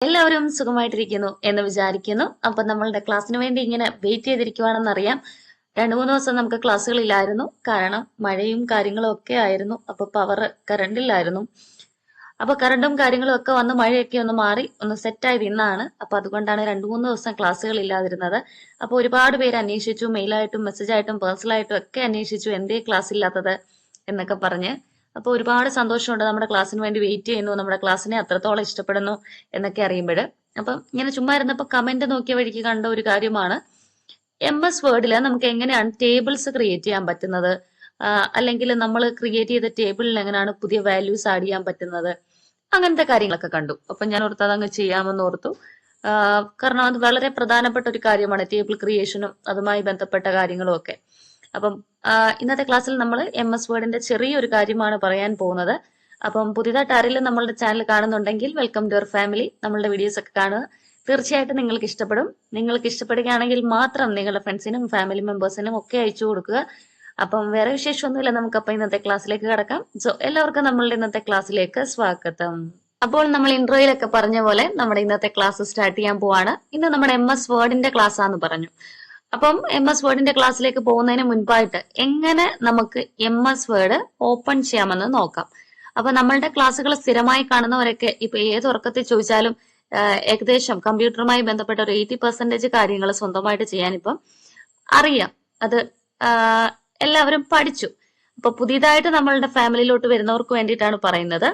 എല്ലാവരും സുഖമായിട്ടിരിക്കുന്നു എന്ന് വിചാരിക്കുന്നു. അപ്പൊ നമ്മളുടെ ക്ലാസ്സിന് വേണ്ടി ഇങ്ങനെ വെയിറ്റ് ചെയ്തിരിക്കുവാണെന്ന് അറിയാം. രണ്ടു മൂന്ന് ദിവസം നമുക്ക് ക്ലാസ്സുകളില്ലായിരുന്നു. കാരണം മഴയും കാര്യങ്ങളും ഒക്കെ ആയിരുന്നു. അപ്പൊ പവർ കറണ്ടില്ലായിരുന്നു അപ്പൊ കറണ്ടും കാര്യങ്ങളും ഒക്കെ വന്ന് മഴയൊക്കെ ഒന്ന് മാറി ഒന്ന് സെറ്റായത് ഇന്നാണ് അപ്പൊ അതുകൊണ്ടാണ് രണ്ടു മൂന്ന് ദിവസം ക്ലാസ്സുകൾ ഇല്ലാതിരുന്നത്. അപ്പൊ ഒരുപാട് പേര് അന്വേഷിച്ചു മെയിലായിട്ടും മെസ്സേജായിട്ടും പേഴ്സണലായിട്ടും ഒക്കെ അന്വേഷിച്ചു എന്തേ ക്ലാസ് ഇല്ലാത്തത്? എന്നൊക്കെ പറഞ്ഞ് അപ്പോൾ ഒരുപാട് സന്തോഷമുണ്ട് നമ്മുടെ ക്ലാസ്സിന് വേണ്ടി വെയിറ്റ് ചെയ്യുന്നു. നമ്മുടെ ക്ലാസ്സിനെ അത്രത്തോളം ഇഷ്ടപ്പെടുന്നു എന്നൊക്കെ അറിയുമ്പോൾ അപ്പം ഇങ്ങനെ ചുമ്മാ ഇരുന്നപ്പോൾ കമന്റ് നോക്കിയ വഴിക്ക് കണ്ട ഒരു കാര്യമാണ്. എം എസ് വേർഡിൽ നമുക്ക് എങ്ങനെയാണ് ടേബിൾസ് ക്രിയേറ്റ് ചെയ്യാൻ പറ്റുന്നത്? അല്ലെങ്കിൽ നമ്മൾ ക്രിയേറ്റ് ചെയ്ത ടേബിളിൽ എങ്ങനെയാണ് പുതിയ വാല്യൂസ് ആഡ് ചെയ്യാൻ പറ്റുന്നത്? അങ്ങനത്തെ കാര്യങ്ങളൊക്കെ കണ്ടു. അപ്പം ഞാൻ ഓർത്ത് അതങ്ങ് ചെയ്യാമെന്ന് ഓർത്തു. കാരണം അത് വളരെ പ്രധാനപ്പെട്ട ഒരു കാര്യമാണ്. ടേബിൾ ക്രിയേഷനും അതുമായി ബന്ധപ്പെട്ട കാര്യങ്ങളും ഒക്കെ. അപ്പം ഇന്നത്തെ ക്ലാസ്സിൽ നമ്മൾ എം എസ് വേർഡിന്റെ ചെറിയൊരു കാര്യമാണ് പറയാൻ പോകുന്നത്. അപ്പം പുതിയതായിട്ട് ആരെങ്കിലും നമ്മളുടെ ചാനൽ കാണുന്നുണ്ടെങ്കിൽ വെൽക്കം ടു അവർ ഫാമിലി. നമ്മളുടെ വീഡിയോസ് ഒക്കെ കാണുക. തീർച്ചയായിട്ടും നിങ്ങൾക്ക് ഇഷ്ടപ്പെടും. നിങ്ങൾക്ക് ഇഷ്ടപ്പെടുകയാണെങ്കിൽ മാത്രം നിങ്ങളുടെ ഫ്രണ്ട്സിനും ഫാമിലി മെമ്പേഴ്സിനും ഒക്കെ അയച്ചു കൊടുക്കുക. അപ്പം വേറെ വിശേഷമൊന്നുമില്ല. നമുക്ക് അപ്പം ഇന്നത്തെ ക്ലാസ്സിലേക്ക് കിടക്കാം. സോ എല്ലാവർക്കും നമ്മളുടെ ഇന്നത്തെ ക്ലാസ്സിലേക്ക് സ്വാഗതം. അപ്പോൾ നമ്മൾ ഇൻട്രോയിലൊക്കെ പറഞ്ഞ പോലെ നമ്മുടെ ഇന്നത്തെ ക്ലാസ് സ്റ്റാർട്ട് ചെയ്യാൻ പോവാണ്. ഇന്ന് നമ്മുടെ എം എസ് വേർഡിന്റെ ക്ലാസ് ആണെന്ന് പറഞ്ഞു. അപ്പം എം എസ് വേർഡിന്റെ ക്ലാസ്സിലേക്ക് പോകുന്നതിന് മുൻപായിട്ട് എങ്ങനെ നമുക്ക് എം എസ് വേർഡ് ഓപ്പൺ ചെയ്യാമെന്ന് നോക്കാം. അപ്പൊ നമ്മളുടെ ക്ലാസ്സുകൾ സ്ഥിരമായി കാണുന്നവരൊക്കെ ഇപ്പൊ ഏത് ഉറക്കത്തിൽ ചോദിച്ചാലും ഏകദേശം കമ്പ്യൂട്ടറുമായി ബന്ധപ്പെട്ട ഒരു എയ്റ്റി പെർസെന്റേജ് കാര്യങ്ങൾ സ്വന്തമായിട്ട് ചെയ്യാൻ ഇപ്പം അറിയാം. അത് എല്ലാവരും പഠിച്ചു. അപ്പൊ പുതിയതായിട്ട് നമ്മളുടെ ഫാമിലിയിലോട്ട് വരുന്നവർക്ക് വേണ്ടിയിട്ടാണ് പറയുന്നത്.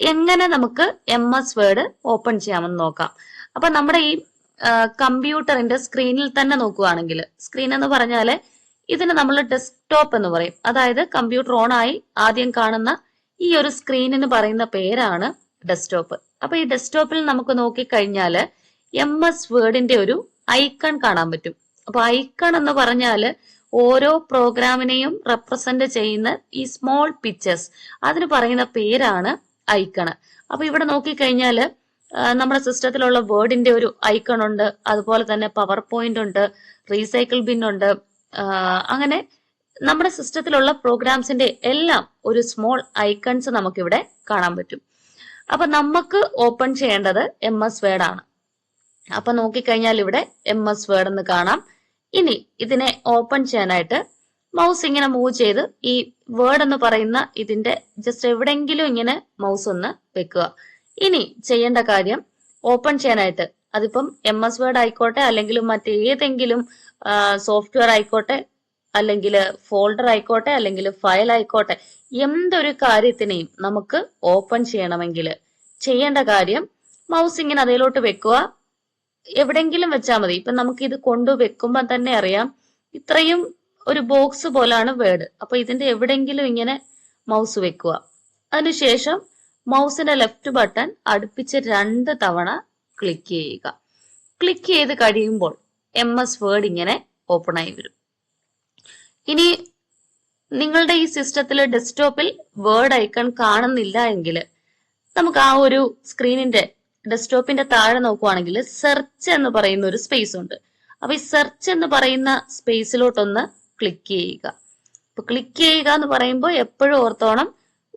എങ്ങനെ നമുക്ക് എം എസ് വേർഡ് ഓപ്പൺ ചെയ്യാമെന്ന് നോക്കാം. അപ്പൊ നമ്മുടെ ഈ കമ്പ്യൂട്ടറിന്റെ സ്ക്രീനിൽ തന്നെ നോക്കുകയാണെങ്കിൽ സ്ക്രീൻ എന്ന് പറഞ്ഞാൽ ഇതിന് നമ്മൾ ഡെസ്ക്ടോപ്പ് എന്ന് പറയും. അതായത് കമ്പ്യൂട്ടർ ഓൺ ആയി ആദ്യം കാണുന്ന ഈ ഒരു സ്ക്രീനിന് പറയുന്ന പേരാണ് ഡെസ്ക്ടോപ്പ് അപ്പൊ ഈ ഡെസ്ക്ടോപ്പിൽ നമുക്ക് നോക്കിക്കഴിഞ്ഞാൽ എം എസ് വേർഡിന്റെ ഒരു ഐക്കൺ കാണാൻ പറ്റും. അപ്പൊ ഐക്കൺ എന്ന് പറഞ്ഞാൽ ഓരോ പ്രോഗ്രാമിനെയും റെപ്രസെന്റ് ചെയ്യുന്ന ഈ സ്മോൾ പിക്ചേഴ്സ് അതിന് പറയുന്ന പേരാണ് ഐക്കണ് അപ്പൊ ഇവിടെ നോക്കിക്കഴിഞ്ഞാൽ നമ്മുടെ സിസ്റ്റത്തിലുള്ള വേർഡിന്റെ ഒരു ഐക്കൺ ഉണ്ട്. അതുപോലെ തന്നെ പവർ പോയിന്റ് ഉണ്ട് റീസൈക്കിൾ ബിൻ ഉണ്ട്. അങ്ങനെ നമ്മുടെ സിസ്റ്റത്തിലുള്ള പ്രോഗ്രാംസിന്റെ എല്ലാം ഒരു സ്മോൾ ഐക്കൺസ് നമുക്കിവിടെ കാണാൻ പറ്റും. അപ്പൊ നമുക്ക് ഓപ്പൺ ചെയ്യേണ്ടത് എം എസ് വേർഡ് ആണ്. അപ്പൊ നോക്കിക്കഴിഞ്ഞാൽ ഇവിടെ എം എസ് വേർഡ് എന്ന് കാണാം. ഇനി ഇതിനെ ഓപ്പൺ ചെയ്യാനായിട്ട് മൗസ് ഇങ്ങനെ മൂവ് ചെയ്ത് ഈ വേർഡ് എന്ന് പറയുന്ന ഇതിന്റെ ജസ്റ്റ് എവിടെങ്കിലും ഇങ്ങനെ മൗസ് ഒന്ന് വെക്കുക. ഇനി ചെയ്യേണ്ട കാര്യം ഓപ്പൺ ചെയ്യാനായിട്ട്. അതിപ്പം എം എസ് വേർഡ് ആയിക്കോട്ടെ അല്ലെങ്കിൽ മറ്റേതെങ്കിലും സോഫ്റ്റ്വെയർ ആയിക്കോട്ടെ അല്ലെങ്കിൽ ഫോൾഡർ ആയിക്കോട്ടെ അല്ലെങ്കിൽ ഫയൽ ആയിക്കോട്ടെ എന്തൊരു കാര്യത്തിനെയും നമുക്ക് ഓപ്പൺ ചെയ്യണമെങ്കിൽ ചെയ്യേണ്ട കാര്യം മൗസ് ഇങ്ങനെ അതിലോട്ട് വെക്കുക. എവിടെങ്കിലും വെച്ചാൽ മതി. ഇപ്പൊ നമുക്ക് ഇത് കൊണ്ടു വെക്കുമ്പോൾ തന്നെ അറിയാം ഇത്രയും ഒരു ബോക്സ് പോലാണ് വേർഡ് അപ്പൊ ഇതിന്റെ എവിടെങ്കിലും ഇങ്ങനെ മൗസ് വെക്കുക. അതിനുശേഷം മൗസിന്റെ ലെഫ്റ്റ് ബട്ടൺ അടുപ്പിച്ച് രണ്ട് തവണ ക്ലിക്ക് ചെയ്യുക. ക്ലിക്ക് ചെയ്ത് കഴിയുമ്പോൾ എം എസ് വേർഡ് ഇങ്ങനെ ഓപ്പൺ ആയി വരും. ഇനി നിങ്ങളുടെ ഈ സിസ്റ്റത്തിൽ ഡെസ്ക്ടോപ്പിൽ വേർഡ് ഐക്കൺ കാണുന്നില്ല എങ്കിൽ നമുക്ക് ആ ഒരു സ്ക്രീനിന്റെ ഡെസ്ക്ടോപ്പിന്റെ താഴെ നോക്കുവാണെങ്കിൽ സെർച്ച് എന്ന് പറയുന്ന ഒരു സ്പേസ് ഉണ്ട്. അപ്പൊ ഈ സെർച്ച് എന്ന് പറയുന്ന സ്പേസിലോട്ടൊന്ന് ക്ലിക്ക് ചെയ്യുക. അപ്പൊ ക്ലിക്ക് ചെയ്യുക എന്ന് പറയുമ്പോൾ എപ്പോഴും ഓർത്തോണം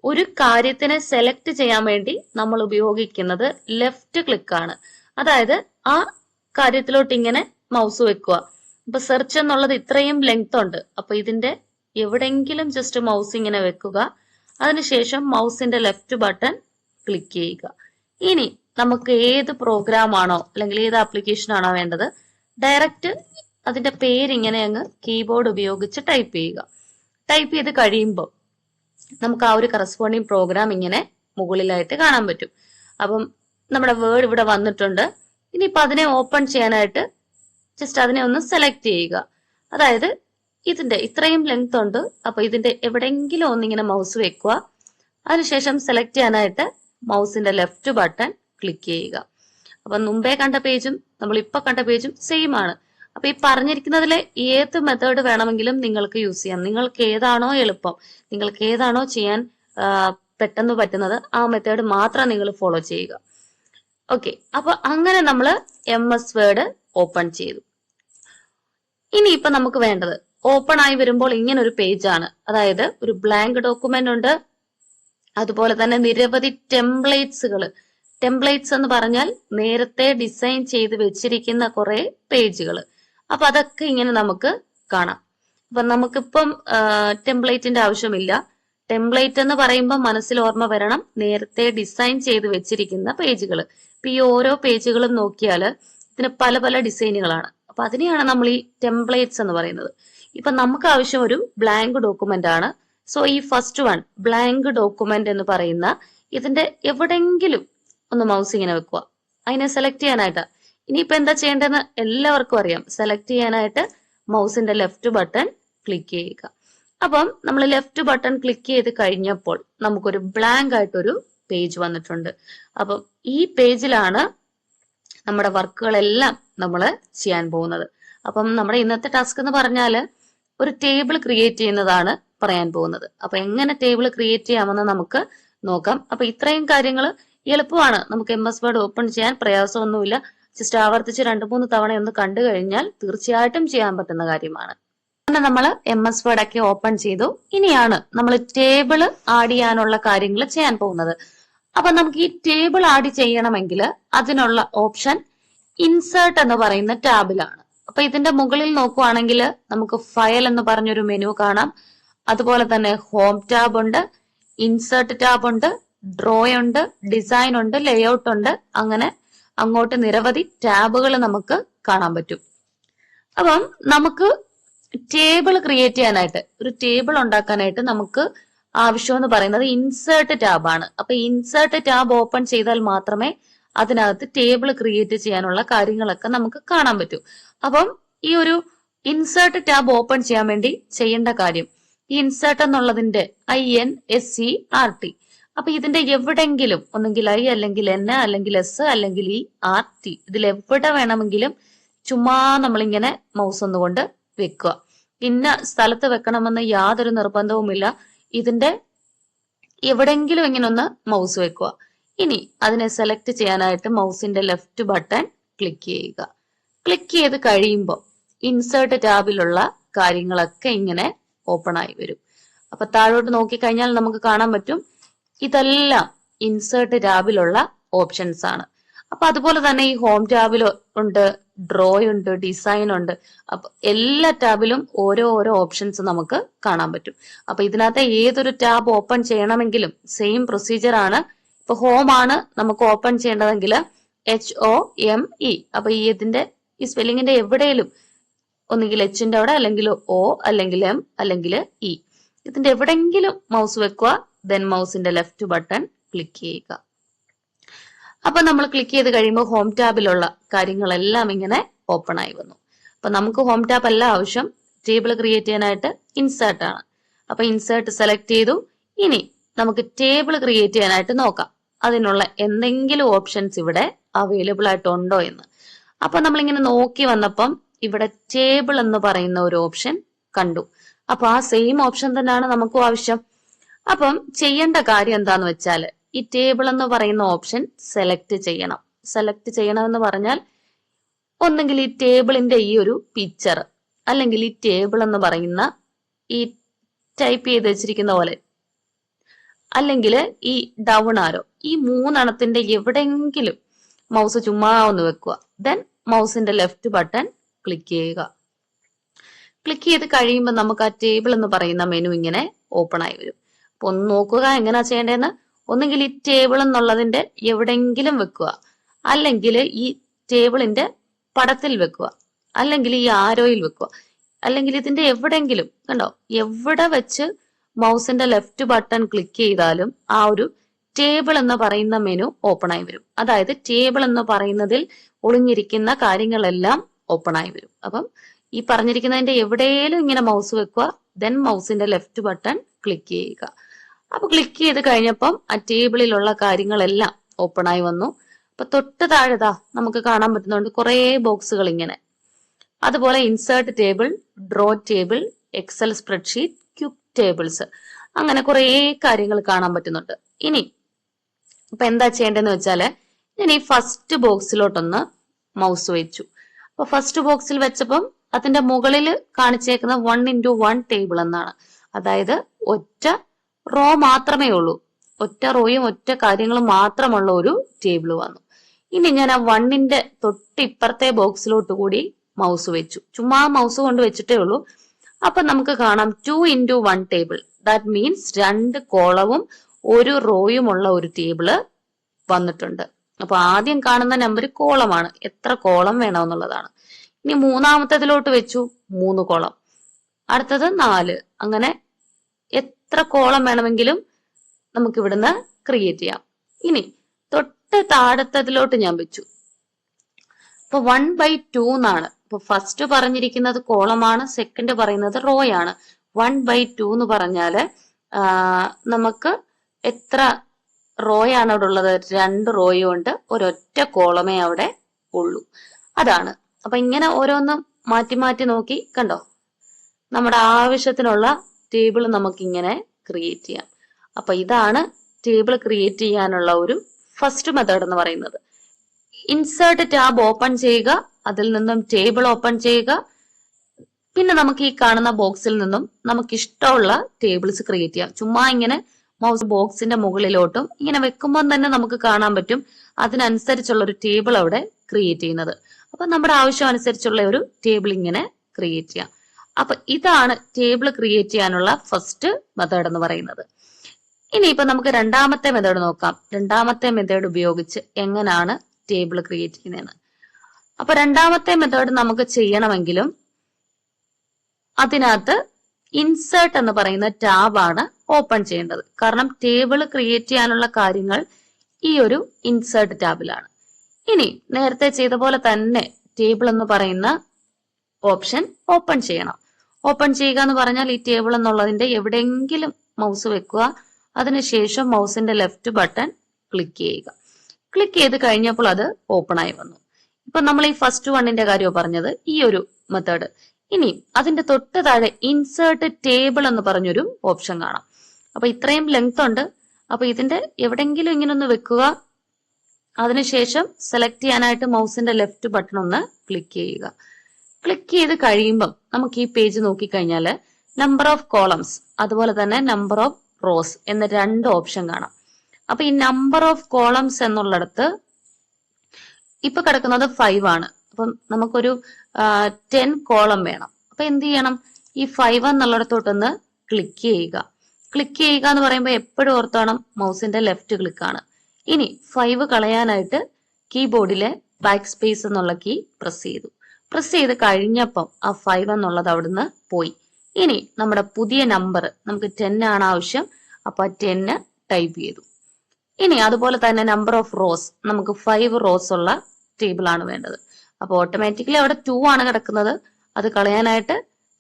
ഒരു കാര്യത്തിനെ സെലക്ട് ചെയ്യാൻ വേണ്ടി നമ്മൾ ഉപയോഗിക്കുന്നത് ലെഫ്റ്റ് ക്ലിക്ക് ആണ്. അതായത് ആ കാര്യത്തിലോട്ട് ഇങ്ങനെ മൗസ് വെക്കുക. ഇപ്പൊ സെർച്ച് എന്നുള്ളത് ഇത്രയും ലെങ്ത് ഉണ്ട്. അപ്പൊ ഇതിന്റെ എവിടെങ്കിലും ജസ്റ്റ് മൗസ് ഇങ്ങനെ വെക്കുക. അതിനുശേഷം മൗസിന്റെ ലെഫ്റ്റ് ബട്ടൺ ക്ലിക്ക് ചെയ്യുക. ഇനി നമുക്ക് ഏത് പ്രോഗ്രാം ആണോ അല്ലെങ്കിൽ ഏത് ആപ്ലിക്കേഷൻ ആണോ വേണ്ടത് ഡയറക്റ്റ് അതിന്റെ പേര് ഇങ്ങനെ അങ്ങ് കീബോർഡ് ഉപയോഗിച്ച് ടൈപ്പ് ചെയ്യുക. ടൈപ്പ് ചെയ്ത് കഴിയുമ്പോൾ നമുക്ക് ആ ഒരു കറസ്പോണ്ടിങ് പ്രോഗ്രാം ഇങ്ങനെ മുകളിലായിട്ട് കാണാൻ പറ്റും. അപ്പം നമ്മുടെ വേർഡ് ഇവിടെ വന്നിട്ടുണ്ട്. ഇനിയിപ്പോൾ അതിനെ ഓപ്പൺ ചെയ്യാനായിട്ട് ജസ്റ്റ് അതിനെ ഒന്ന് സെലക്ട് ചെയ്യുക. അതായത് ഇതിന്റെ ഇത്രയും ലെങ്ത് ഉണ്ട്. അപ്പൊ ഇതിന്റെ എവിടെയെങ്കിലും ഒന്നിങ്ങനെ മൗസ് വെക്കുക. അതിനുശേഷം സെലക്ട് ചെയ്യാനായിട്ട് മൗസിന്റെ ലെഫ്റ്റ് ബട്ടൺ ക്ലിക്ക് ചെയ്യുക. അപ്പൊ മുമ്പേ കണ്ട പേജും നമ്മൾ ഇപ്പൊ കണ്ട പേജും സെയിം ആണ്. അപ്പൊ ഈ പറഞ്ഞിരിക്കുന്നതിൽ ഏത് മെത്തേഡ് വേണമെങ്കിലും നിങ്ങൾക്ക് യൂസ് ചെയ്യാം. നിങ്ങൾക്ക് ഏതാണോ എളുപ്പം. നിങ്ങൾക്ക് ഏതാണോ ചെയ്യാൻ പെട്ടെന്ന് പറ്റുന്നത് ആ മെത്തേഡ് മാത്രം നിങ്ങൾ ഫോളോ ചെയ്യുക. ഓക്കെ അപ്പൊ അങ്ങനെ നമ്മൾ എം എസ് വേർഡ് ഓപ്പൺ ചെയ്തു. ഇനി ഇപ്പൊ നമുക്ക് വേണ്ടത് ഓപ്പൺ ആയി വരുമ്പോൾ ഇങ്ങനെ ഒരു പേജ് ആണ്. അതായത് ഒരു ബ്ലാങ്ക് ഡോക്യുമെന്റ് ഉണ്ട്. അതുപോലെ തന്നെ നിരവധി ടെംപ്ലേറ്റ്സുകൾ ടെംപ്ലേറ്റ്സ് എന്ന് പറഞ്ഞാൽ നേരത്തെ ഡിസൈൻ ചെയ്ത് വെച്ചിരിക്കുന്ന കുറെ പേജുകൾ അപ്പൊ അതൊക്കെ ഇങ്ങനെ നമുക്ക് കാണാം. അപ്പൊ നമുക്കിപ്പം ടെംപ്ലേറ്റിന്റെ ആവശ്യമില്ല. ടെംപ്ലേറ്റ് എന്ന് പറയുമ്പോൾ മനസ്സിൽ ഓർമ്മ വരണം. നേരത്തെ ഡിസൈൻ ചെയ്ത് വെച്ചിരിക്കുന്ന പേജുകൾ ഇപ്പൊ ഈ ഓരോ പേജുകളും നോക്കിയാൽ ഇതിന് പല പല ഡിസൈനുകളാണ്. അപ്പൊ അതിനെയാണ് നമ്മൾ ഈ ടെംപ്ലേറ്റ്സ് എന്ന് പറയുന്നത്. ഇപ്പൊ നമുക്ക് ആവശ്യം ഒരു ബ്ലാങ്ക് ഡോക്യുമെന്റ് ആണ്. സോ ഈ ഫസ്റ്റ് വൺ ബ്ലാങ്ക് ഡോക്യുമെന്റ് എന്ന് പറയുന്ന ഇതിന്റെ എവിടെങ്കിലും ഒന്ന് മൗസ് ഇങ്ങനെ വെക്കുക. അതിനെ സെലക്ട് ചെയ്യാനായിട്ട്. ഇനിയിപ്പോ എന്താ ചെയ്യേണ്ടതെന്ന് എല്ലാവർക്കും അറിയാം. സെലക്ട് ചെയ്യാനായിട്ട് മൗസിന്റെ ലെഫ്റ്റ് ബട്ടൺ ക്ലിക്ക് ചെയ്യുക. അപ്പം നമ്മൾ ലെഫ്റ്റ് ബട്ടൺ ക്ലിക്ക് ചെയ്ത് കഴിഞ്ഞപ്പോൾ നമുക്കൊരു ബ്ലാങ്ക് ആയിട്ടൊരു പേജ് വന്നിട്ടുണ്ട്. അപ്പം ഈ പേജിലാണ് നമ്മുടെ വർക്കുകളെല്ലാം നമ്മൾ ചെയ്യാൻ പോകുന്നത്. അപ്പം നമ്മുടെ ഇന്നത്തെ ടാസ്ക് എന്ന് പറഞ്ഞാൽ ഒരു ടേബിൾ ക്രിയേറ്റ് ചെയ്യുന്നതാണ് പറയാൻ പോകുന്നത്. അപ്പൊ എങ്ങനെ ടേബിൾ ക്രിയേറ്റ് ചെയ്യാമെന്ന് നമുക്ക് നോക്കാം. അപ്പൊ ഇത്രയും കാര്യങ്ങൾ എളുപ്പമാണ്. നമുക്ക് എം എസ് വേർഡ് ഓപ്പൺ ചെയ്യാൻ പ്രയാസമൊന്നുമില്ല. ജസ്റ്റ് ആവർത്തിച്ച് രണ്ടു മൂന്ന് തവണ ഒന്ന് കണ്ടു കഴിഞ്ഞാൽ തീർച്ചയായിട്ടും ചെയ്യാൻ പറ്റുന്ന കാര്യമാണ്. അങ്ങനെ നമ്മൾ എം എസ് വേർഡ് ഒക്കെ ഓപ്പൺ ചെയ്തു. ഇനിയാണ് നമ്മൾ ടേബിൾ ആഡ് ചെയ്യാനുള്ള കാര്യങ്ങൾ ചെയ്യാൻ പോകുന്നത്. അപ്പൊ നമുക്ക് ഈ ടേബിൾ ആഡ് ചെയ്യണമെങ്കിൽ അതിനുള്ള ഓപ്ഷൻ ഇൻസേർട്ട് എന്ന് പറയുന്ന ടാബിലാണ് അപ്പൊ ഇതിന്റെ മുകളിൽ നോക്കുവാണെങ്കിൽ നമുക്ക് ഫയൽ എന്ന് പറഞ്ഞൊരു മെനു കാണാം. അതുപോലെ തന്നെ ഹോം ടാബ് ഉണ്ട് ഇൻസേർട്ട് ടാബ് ഉണ്ട് ഡ്രോ ഉണ്ട് ഡിസൈൻ ഉണ്ട് ലേഔട്ട് ഉണ്ട് അങ്ങനെ അങ്ങോട്ട് നിരവധി ടാബുകൾ നമുക്ക് കാണാൻ പറ്റും. അപ്പം നമുക്ക് ടേബിൾ ക്രിയേറ്റ് ചെയ്യാനായിട്ട് ഒരു ടേബിൾ ഉണ്ടാക്കാനായിട്ട് നമുക്ക് ആവശ്യം എന്ന് പറയുന്നത് ഇൻസേർട്ട് ടാബ് ആണ് അപ്പൊ ഇൻസേർട്ട് ടാബ് ഓപ്പൺ ചെയ്താൽ മാത്രമേ അതിനകത്ത് ടേബിൾ ക്രിയേറ്റ് ചെയ്യാനുള്ള കാര്യങ്ങളൊക്കെ നമുക്ക് കാണാൻ പറ്റൂ. അപ്പം ഈ ഒരു ഇൻസേർട്ട് ടാബ് ഓപ്പൺ ചെയ്യാൻ വേണ്ടി ചെയ്യേണ്ട കാര്യം ഈ ഇൻസേർട്ട് എന്നുള്ളതിന്റെ I N S C R T. അപ്പൊ ഇതിന്റെ എവിടെങ്കിലും ഒന്നെങ്കിൽ ഐ അല്ലെങ്കിൽ എൻ അല്ലെങ്കിൽ എസ് അല്ലെങ്കിൽ ഈ ആർ ടി ഇതിൽ എവിടെ വേണമെങ്കിലും ചുമ്മാ നമ്മളിങ്ങനെ മൗസ് ഒന്നുകൊണ്ട് വെക്കുക. ഇന്ന സ്ഥലത്ത് വെക്കണമെന്ന് യാതൊരു നിർബന്ധവുമില്ല. ഇതിന്റെ എവിടെങ്കിലും ഇങ്ങനെ ഒന്ന് മൗസ് വെക്കുക. ഇനി അതിനെ സെലക്ട് ചെയ്യാനായിട്ട് മൗസിന്റെ ലെഫ്റ്റ് ബട്ടൺ ക്ലിക്ക് ചെയ്യുക. ക്ലിക്ക് ചെയ്ത് കഴിയുമ്പോൾ ഇൻസേർട്ട് ടാബിലുള്ള കാര്യങ്ങളൊക്കെ ഇങ്ങനെ ഓപ്പൺ ആയി വരും. അപ്പൊ താഴോട്ട് നോക്കിക്കഴിഞ്ഞാൽ നമുക്ക് കാണാൻ പറ്റും ഇതെല്ലാം ഇൻസേർട്ട് ടാബിലുള്ള ഓപ്ഷൻസ് ആണ്. അപ്പൊ അതുപോലെ തന്നെ ഈ ഹോം ടാബിൽ ഉണ്ട് ഡ്രോ ഉണ്ട് ഡിസൈൻ ഉണ്ട്. അപ്പൊ എല്ലാ ടാബിലും ഓരോ ഓരോ ഓപ്ഷൻസ് നമുക്ക് കാണാൻ പറ്റും. അപ്പൊ ഇതിനകത്ത് ഏതൊരു ടാബ് ഓപ്പൺ ചെയ്യണമെങ്കിലും സെയിം പ്രൊസീജിയർ ആണ്. ഇപ്പൊ ഹോം ആണ് നമുക്ക് ഓപ്പൺ ചെയ്യേണ്ടതെങ്കിൽ എച്ച് ഒ എം ഇ അപ്പൊ ഈ ഇതിന്റെ ഈ സ്പെല്ലിങ്ങിന്റെ എവിടെയും ഒന്നുകിൽ എച്ചിന്റെ അവിടെ അല്ലെങ്കിൽ ഒ അല്ലെങ്കിൽ എം അല്ലെങ്കിൽ ഇ ഇതിന്റെ എവിടെങ്കിലും മൗസ് വെക്കുക ദെൻ മൗസിന്റെ ലെഫ്റ്റ് ബട്ടൺ ക്ലിക്ക് ചെയ്യുക. അപ്പൊ നമ്മൾ ക്ലിക്ക് ചെയ്ത് കഴിയുമ്പോൾ ഹോം ടാബിലുള്ള കാര്യങ്ങളെല്ലാം ഇങ്ങനെ ഓപ്പൺ ആയി വന്നു. അപ്പൊ നമുക്ക് ഹോം ടാബ് അല്ല ആവശ്യം. ടേബിൾ ക്രിയേറ്റ് ചെയ്യാനായിട്ട് ഇൻസേർട്ട് ആണ്. അപ്പൊ ഇൻസേർട്ട് സെലക്ട് ചെയ്തു. ഇനി നമുക്ക് ടേബിൾ ക്രിയേറ്റ് ചെയ്യാനായിട്ട് നോക്കാം. അതിനുള്ള എന്തെങ്കിലും ഓപ്ഷൻസ് ഇവിടെ അവൈലബിൾ ആയിട്ടുണ്ടോ എന്ന്. അപ്പൊ നമ്മളിങ്ങനെ നോക്കി വന്നപ്പം ഇവിടെ ടേബിൾ എന്ന് പറയുന്ന ഒരു ഓപ്ഷൻ കണ്ടു. അപ്പൊ ആ സെയിം ഓപ്ഷൻ തന്നെയാണ് നമുക്കും ആവശ്യം. അപ്പം ചെയ്യേണ്ട കാര്യം എന്താന്ന് വെച്ചാൽ ഈ ടേബിൾ എന്ന് പറയുന്ന ഓപ്ഷൻ സെലക്ട് ചെയ്യണം. സെലക്ട് ചെയ്യണം എന്ന് പറഞ്ഞാൽ ഒന്നെങ്കിൽ ഈ ടേബിളിന്റെ ഈ ഒരു പിക്ചർ അല്ലെങ്കിൽ ഈ ടേബിൾ എന്ന് പറയുന്ന ഈ ടൈപ്പ് ചെയ്ത് വെച്ചിരിക്കുന്ന പോലെ അല്ലെങ്കിൽ ഈ ഡൗൺ ആരോ ഈ മൂന്നെണ്ണത്തിന്റെ എവിടെയെങ്കിലും മൗസ് ചുമ്മാ ഒന്ന് വെക്കുക. ദെൻ മൗസിന്റെ ലെഫ്റ്റ് ബട്ടൺ ക്ലിക്ക് ചെയ്യുക. ക്ലിക്ക് ചെയ്ത് കഴിയുമ്പോൾ നമുക്ക് ആ ടേബിൾ എന്ന് പറയുന്ന മെനു ഇങ്ങനെ ഓപ്പൺ ആയി വരും. അപ്പൊ ഒന്ന് നോക്കുക എങ്ങനെയാ ചെയ്യേണ്ടതെന്ന്. ഒന്നുകിൽ ഈ ടേബിൾ എന്നുള്ളതിന്റെ എവിടെയെങ്കിലും വെക്കുക. അല്ലെങ്കിൽ ഈ ടേബിളിന്റെ പടത്തിൽ വെക്കുക. അല്ലെങ്കിൽ ഈ ആരോയിൽ വെക്കുക. അല്ലെങ്കിൽ ഇതിന്റെ എവിടെയെങ്കിലും കണ്ടോ? എവിടെ വെച്ച് മൗസിന്റെ ലെഫ്റ്റ് ബട്ടൺ ക്ലിക്ക് ചെയ്താലും ആ ഒരു ടേബിൾ എന്ന് പറയുന്ന മെനു ഓപ്പൺ ആയി വരും. അതായത് ടേബിൾ എന്ന് പറയുന്നതിൽ ഒളിഞ്ഞിരിക്കുന്ന കാര്യങ്ങളെല്ലാം ഓപ്പൺ ആയി വരും. അപ്പം ഈ പറഞ്ഞിരിക്കുന്നതിന്റെ എവിടെയെങ്കിലും ഇങ്ങനെ മൗസ് വെക്കുക ദെൻ മൗസിന്റെ ലെഫ്റ്റ് ബട്ടൺ ക്ലിക്ക് ചെയ്യുക. അപ്പൊ ക്ലിക്ക് ചെയ്ത് കഴിഞ്ഞപ്പം ആ ടേബിളിലുള്ള കാര്യങ്ങളെല്ലാം ഓപ്പൺ ആയി വന്നു. അപ്പൊ തൊട്ട് താഴെതാ നമുക്ക് കാണാൻ പറ്റുന്നുണ്ട് കുറേ ബോക്സുകൾ ഇങ്ങനെ. അതുപോലെ insert table draw table excel spreadsheet quick tables അങ്ങനെ കുറേ കാര്യങ്ങൾ കാണാൻ പറ്റുന്നുണ്ട്. ഇനി ഇപ്പൊ എന്താ ചെയ്യേണ്ടതെന്ന് വെച്ചാൽ ഞാൻ ഈ ഫസ്റ്റ് ബോക്സിലോട്ടൊന്ന് മൗസ് വെച്ചു. അപ്പൊ ഫസ്റ്റ് ബോക്സിൽ വെച്ചപ്പം അതിന്റെ മുകളിൽ കാണിച്ചേക്കുന്ന വൺ ഇന്റു വൺ ടേബിൾ എന്നാണ്. അതായത് ഒറ്റ റോ മാത്രമേ ഉള്ളൂ. ഒറ്റ റോയും ഒറ്റ കാര്യങ്ങളും മാത്രമുള്ള ഒരു ടേബിൾ വന്നു. ഇനി ഞാൻ ആ വണ്ണിന്റെ തൊട്ടിപ്പുറത്തെ ബോക്സിലോട്ട് കൂടി മൗസ് വെച്ചു. ചുമ്മാ മൗസ് കൊണ്ട് വെച്ചിട്ടേ ഉള്ളൂ. അപ്പൊ നമുക്ക് കാണാം two into one table. That means രണ്ട് കോളവും ഒരു റോയും ഉള്ള ഒരു ടേബിൾ വന്നിട്ടുണ്ട്. അപ്പൊ ആദ്യം കാണുന്ന നമ്പർ കോളമാണ്. എത്ര കോളം വേണമെന്നുള്ളതാണ്. ഇനി മൂന്നാമത്തേതിലോട്ട് വെച്ചു. മൂന്ന് കോളം. അടുത്തത് നാല്. അങ്ങനെ എത്ര കോളം വേണമെങ്കിലും നമുക്ക് ഇവിടുന്ന് ക്രിയേറ്റ് ചെയ്യാം. ഇനി തൊട്ട് താഴത്തതിലോട്ട് ഞാൻ വെച്ചു. അപ്പൊ വൺ ബൈ ടു എന്നാണ്. ഇപ്പൊ ഫസ്റ്റ് പറഞ്ഞിരിക്കുന്നത് കോളമാണ് സെക്കൻഡ് പറയുന്നത് റോ ആണ് വൺ ബൈ ടു എന്ന് പറഞ്ഞാൽ നമുക്ക് എത്ര റോയാണ് അവിടെ ഉള്ളത്? രണ്ട് റോയും ഉണ്ട്. ഒരൊറ്റ കോളമേ അവിടെ ഉള്ളൂ. അതാണ്. അപ്പൊ ഇങ്ങനെ ഓരോന്നും മാറ്റി മാറ്റി നോക്കി കണ്ടോ? നമ്മുടെ ആവശ്യത്തിനുള്ള ടേബിൾ നമുക്ക് ഇങ്ങനെ ക്രിയേറ്റ് ചെയ്യാം. അപ്പൊ ഇതാണ് ടേബിൾ ക്രിയേറ്റ് ചെയ്യാനുള്ള ഒരു ഫസ്റ്റ് മെത്തേഡ് എന്ന് പറയുന്നത്. ഇൻസേർട്ട് ടാബ് ഓപ്പൺ ചെയ്യുക അതിൽ നിന്നും ടേബിൾ ഓപ്പൺ ചെയ്യുക. പിന്നെ നമുക്ക് ഈ കാണുന്ന ബോക്സിൽ നിന്നും നമുക്ക് ഇഷ്ടമുള്ള ടേബിൾസ് ക്രിയേറ്റ് ചെയ്യാം. ചുമ്മാ ഇങ്ങനെ മൗസ് ബോക്സിന്റെ മുകളിലോട്ടും ഇങ്ങനെ വെക്കുമ്പോൾ തന്നെ നമുക്ക് കാണാൻ പറ്റും അതിനനുസരിച്ചുള്ള ഒരു ടേബിൾ അവിടെ ക്രിയേറ്റ് ചെയ്യുന്നത്. അപ്പൊ നമ്മുടെ ആവശ്യം അനുസരിച്ചുള്ള ഒരു ടേബിൾ ഇങ്ങനെ ക്രിയേറ്റ് ചെയ്യാം. അപ്പൊ ഇതാണ് ടേബിൾ ക്രിയേറ്റ് ചെയ്യാനുള്ള ഫസ്റ്റ് മെത്തേഡ് എന്ന് പറയുന്നത്. ഇനി ഇപ്പൊ നമുക്ക് രണ്ടാമത്തെ മെത്തേഡ് നോക്കാം. രണ്ടാമത്തെ മെത്തേഡ് ഉപയോഗിച്ച് എങ്ങനെയാണ് ടേബിൾ ക്രിയേറ്റ് ചെയ്യുന്നതെന്ന്. അപ്പൊ രണ്ടാമത്തെ മെത്തേഡ് നമുക്ക് ചെയ്യണമെങ്കിലും അതിനകത്ത് ഇൻസേർട്ട് എന്ന് പറയുന്ന ടാബാണ് ഓപ്പൺ ചെയ്യേണ്ടത്. കാരണം ടേബിൾ ക്രിയേറ്റ് ചെയ്യാനുള്ള കാര്യങ്ങൾ ഈ ഒരു ഇൻസേർട്ട് ടാബിലാണ് ഇനി നേരത്തെ ചെയ്ത പോലെ തന്നെ ടേബിൾ എന്ന് പറയുന്ന ഓപ്ഷൻ ഓപ്പൺ ചെയ്യണം. ഓപ്പൺ ചെയ്യുക എന്ന് പറഞ്ഞാൽ ഈ ടേബിൾ എന്നുള്ളതിന്റെ എവിടെയെങ്കിലും മൗസ് വെക്കുക. അതിനുശേഷം മൗസിന്റെ ലെഫ്റ്റ് ബട്ടൺ ക്ലിക്ക് ചെയ്യുക. ക്ലിക്ക് ചെയ്ത് കഴിഞ്ഞപ്പോൾ അത് ഓപ്പൺ ആയി വന്നു. ഇപ്പൊ നമ്മൾ ഈ ഫസ്റ്റ് വണ്ണിന്റെ കാര്യമാണ് പറഞ്ഞത്. ഈ ഒരു മെത്തേഡ്. ഇനി അതിന്റെ തൊട്ട് താഴെ ഇൻസേർട്ട് ടേബിൾ എന്ന് പറഞ്ഞൊരു ഓപ്ഷൻ കാണാം. അപ്പൊ ഇത്രയും ലെങ്ത് ഉണ്ട്. അപ്പൊ ഇതിന്റെ എവിടെങ്കിലും ഇങ്ങനെ ഒന്ന് വെക്കുക. അതിനുശേഷം സെലക്ട് ചെയ്യാനായിട്ട് മൗസിന്റെ ലെഫ്റ്റ് ബട്ടൺ ഒന്ന് ക്ലിക്ക് ചെയ്യുക. ക്ലിക്ക് ചെയ്ത് കഴിയുമ്പം നമുക്ക് ഈ പേജ് നോക്കിക്കഴിഞ്ഞാൽ നമ്പർ ഓഫ് കോളംസ് അതുപോലെ തന്നെ നമ്പർ ഓഫ് റോസ് എന്ന രണ്ട് ഓപ്ഷൻ കാണാം. അപ്പൊ ഈ നമ്പർ ഓഫ് കോളംസ് എന്നുള്ളിടത്ത് ഇപ്പൊ കിടക്കുന്നത് ഫൈവ് ആണ്. അപ്പം നമുക്കൊരു ടെൻ കോളം വേണം. അപ്പൊ എന്ത് ചെയ്യണം? ഈ ഫൈവ് എന്നുള്ളിടത്തോട്ടൊന്ന് ക്ലിക്ക് ചെയ്യുക. ക്ലിക്ക് ചെയ്യുക എന്ന് പറയുമ്പോൾ എപ്പോഴും ഓർത്തോണം മൗസിന്റെ ലെഫ്റ്റ് ക്ലിക്കാണ് ഇനി ഫൈവ് കളയാനായിട്ട് കീബോർഡിലെ ബാക്ക് സ്പേസ് എന്നുള്ള കീ പ്രസ് ചെയ്തു. പ്രസ് ചെയ്ത് കഴിഞ്ഞപ്പം ആ ഫൈവ് എന്നുള്ളത് അവിടുന്ന് പോയി. ഇനി നമ്മുടെ പുതിയ നമ്പർ നമുക്ക് ടെൻ ആണ് ആവശ്യം. അപ്പൊ ടെന്ന് ടൈപ്പ് ചെയ്തു. ഇനി അതുപോലെ തന്നെ നമ്പർ ഓഫ് റോസ് നമുക്ക് ഫൈവ് റോസ് ഉള്ള ടേബിൾ ആണ് വേണ്ടത്. അപ്പൊ ഓട്ടോമാറ്റിക്കലി അവിടെ ടു ആണ് കിടക്കുന്നത്. അത് കളയാനായിട്ട്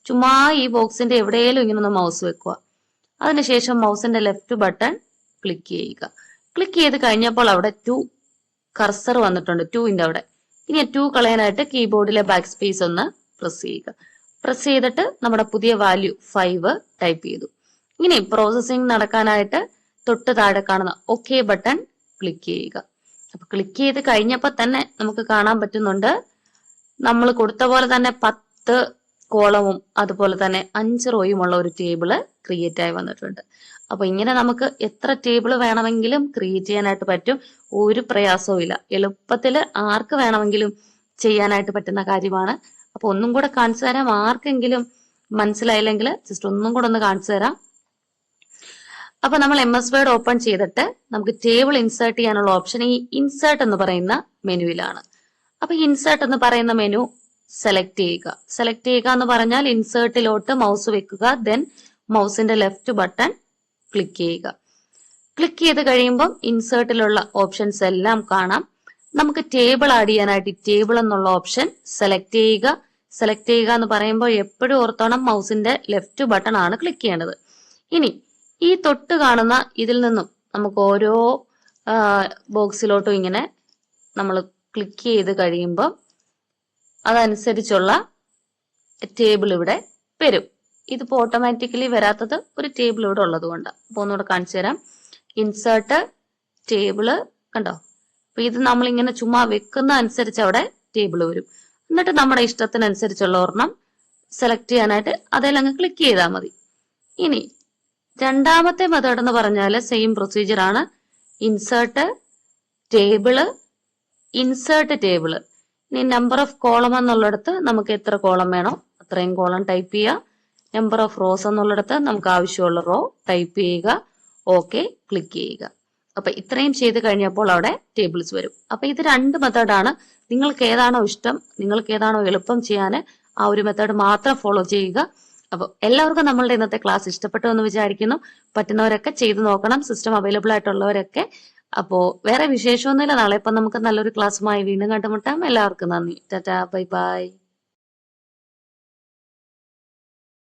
ചുമ്മാ ഈ ബോക്സിന്റെ എവിടെയെങ്കിലും ഇങ്ങനെ ഒന്ന് മൗസ് വെക്കുക. അതിനുശേഷം മൗസിന്റെ ലെഫ്റ്റ് ബട്ടൺ ക്ലിക്ക് ചെയ്യുക. ക്ലിക്ക് ചെയ്ത് കഴിഞ്ഞപ്പോൾ അവിടെ ടു കർസർ വന്നിട്ടുണ്ട്. ടുവിന്റെ അവിടെ. ഇനി ടു കളയാനായിട്ട് കീബോർഡിലെ ബാക്ക് സ്പേസ് ഒന്ന് പ്രസ് ചെയ്യുക. പ്രസ് ചെയ്തിട്ട് നമ്മുടെ പുതിയ വാല്യൂ ഫൈവ് ടൈപ്പ് ചെയ്തു. ഇനി പ്രോസസ്സിംഗ് നടക്കാനായിട്ട് തൊട്ട് താഴെ കാണുന്ന ഓക്കെ ബട്ടൺ ക്ലിക്ക് ചെയ്യുക. അപ്പൊ ക്ലിക്ക് ചെയ്ത് കഴിഞ്ഞപ്പോൾ തന്നെ നമുക്ക് കാണാൻ പറ്റുന്നുണ്ട് നമ്മൾ കൊടുത്ത പോലെ തന്നെ പത്ത് കോളവും അതുപോലെ തന്നെ അഞ്ച് റോയും ഉള്ള ഒരു ടേബിൾ ക്രിയേറ്റ് ആയി വന്നിട്ടുണ്ട്. അപ്പൊ ഇങ്ങനെ നമുക്ക് എത്ര ടേബിൾ വേണമെങ്കിലും ക്രിയേറ്റ് ചെയ്യാനായിട്ട് പറ്റും. ഒരു പ്രയാസവും ഇല്ല എളുപ്പത്തിൽ ആർക്ക് വേണമെങ്കിലും ചെയ്യാനായിട്ട് പറ്റുന്ന കാര്യമാണ്. അപ്പൊ ഒന്നും കൂടെ കാണിച്ചു തരാം. ആർക്കെങ്കിലും മനസ്സിലായില്ലെങ്കിൽ ജസ്റ്റ് ഒന്നും കൂടെ ഒന്ന് കാണിച്ചു തരാം. അപ്പൊ നമ്മൾ എം എസ് വേർഡ് ഓപ്പൺ ചെയ്തിട്ട് നമുക്ക് ടേബിൾ ഇൻസേർട്ട് ചെയ്യാനുള്ള ഓപ്ഷൻ ഈ ഇൻസേർട്ട് എന്ന് പറയുന്ന മെനുവിലാണ്. അപ്പൊ ഇൻസേർട്ട് എന്ന് പറയുന്ന മെനു സെലക്ട് ചെയ്യുക. സെലക്ട് ചെയ്യുക എന്ന് പറഞ്ഞാൽ ഇൻസേർട്ടിലോട്ട് മൗസ് വെക്കുക ദെൻ മൗസിന്റെ ലെഫ്റ്റ് ബട്ടൺ ക്ലിക്ക് ചെയ്യുക. ക്ലിക്ക് ചെയ്ത് കഴിയുമ്പം ഇൻസേർട്ടിലുള്ള ഓപ്ഷൻസ് എല്ലാം കാണാം. നമുക്ക് ടേബിൾ ആഡ് ചെയ്യാനായിട്ട് ടേബിൾ എന്നുള്ള ഓപ്ഷൻ സെലക്ട് ചെയ്യുക. സെലക്ട് ചെയ്യുക എന്ന് പറയുമ്പോൾ എപ്പോഴും ഓർത്തോണം മൗസിന്റെ ലെഫ്റ്റ് ബട്ടൺ ആണ് ക്ലിക്ക് ചെയ്യേണ്ടത്. ഇനി ഈ തൊട്ട് കാണുന്ന ഇതിൽ നിന്നും നമുക്ക് ഓരോ ബോക്സിലോട്ടും ഇങ്ങനെ നമ്മൾ ക്ലിക്ക് ചെയ്ത് കഴിയുമ്പോൾ അതനുസരിച്ചുള്ള ടേബിൾ ഇവിടെ വരും. ഇതിപ്പോ ഓട്ടോമാറ്റിക്കലി വരാത്തത് ഒരു ടേബിൾ ഇവിടെ ഉള്ളത് കൊണ്ട് അപ്പൊ ഒന്നുകൂടെ കാണിച്ചു തരാം. ഇൻസേർട്ട് ടേബിൾ കണ്ടോ? അപ്പൊ ഇത് നമ്മൾ ഇങ്ങനെ ചുമ്മാ വെക്കുന്ന അനുസരിച്ച് അവിടെ ടേബിൾ വരും. എന്നിട്ട് നമ്മുടെ ഇഷ്ടത്തിനനുസരിച്ചുള്ള ഒരെണ്ണം സെലക്ട് ചെയ്യാനായിട്ട് അതേ അങ്ങ് ക്ലിക്ക് ചെയ്താൽ മതി. ഇനി രണ്ടാമത്തെ മെത്തേഡ് എന്ന് പറഞ്ഞാൽ സെയിം പ്രൊസീജിയർ ആണ്. ഇൻസേർട്ട് ടേബിൾ ഇൻസേർട്ട് ടേബിൾ ഇനി നമ്പർ ഓഫ് കോളം എന്നുള്ളിടത്ത് നമുക്ക് എത്ര കോളം വേണോ അത്രയും കോളം ടൈപ്പ് ചെയ്യുക നമ്പർ ഓഫ് റോസ് എന്നുള്ളിടത്ത് നമുക്ക് ആവശ്യമുള്ള റോ ടൈപ്പ് ചെയ്യുക. ഓക്കെ ക്ലിക്ക് ചെയ്യുക. അപ്പൊ ഇത്രയും ചെയ്ത് കഴിഞ്ഞപ്പോൾ അവിടെ ടേബിൾസ് വരും. അപ്പൊ ഇത് രണ്ട് മെത്തേഡാണ് നിങ്ങൾക്ക് ഏതാണോ ഇഷ്ടം നിങ്ങൾക്ക് ഏതാണോ എളുപ്പം ചെയ്യാൻ ആ ഒരു മെത്തേഡ് മാത്രം ഫോളോ ചെയ്യുക. അപ്പോൾ എല്ലാവർക്കും നമ്മളുടെ ഇന്നത്തെ ക്ലാസ് ഇഷ്ടപ്പെട്ടു എന്ന് വിചാരിക്കുന്നു. പറ്റുന്നവരൊക്കെ ചെയ്തു നോക്കണം. സിസ്റ്റം അവൈലബിൾ ആയിട്ടുള്ളവരൊക്കെ. അപ്പോ വേറെ വിശേഷമൊന്നുമില്ല. നാളെ ഇപ്പം നമുക്ക് നല്ലൊരു ക്ലാസ്സുമായി വീണ്ടും കണ്ടുമുട്ടാം. എല്ലാവർക്കും നന്ദി. Tata bye bye.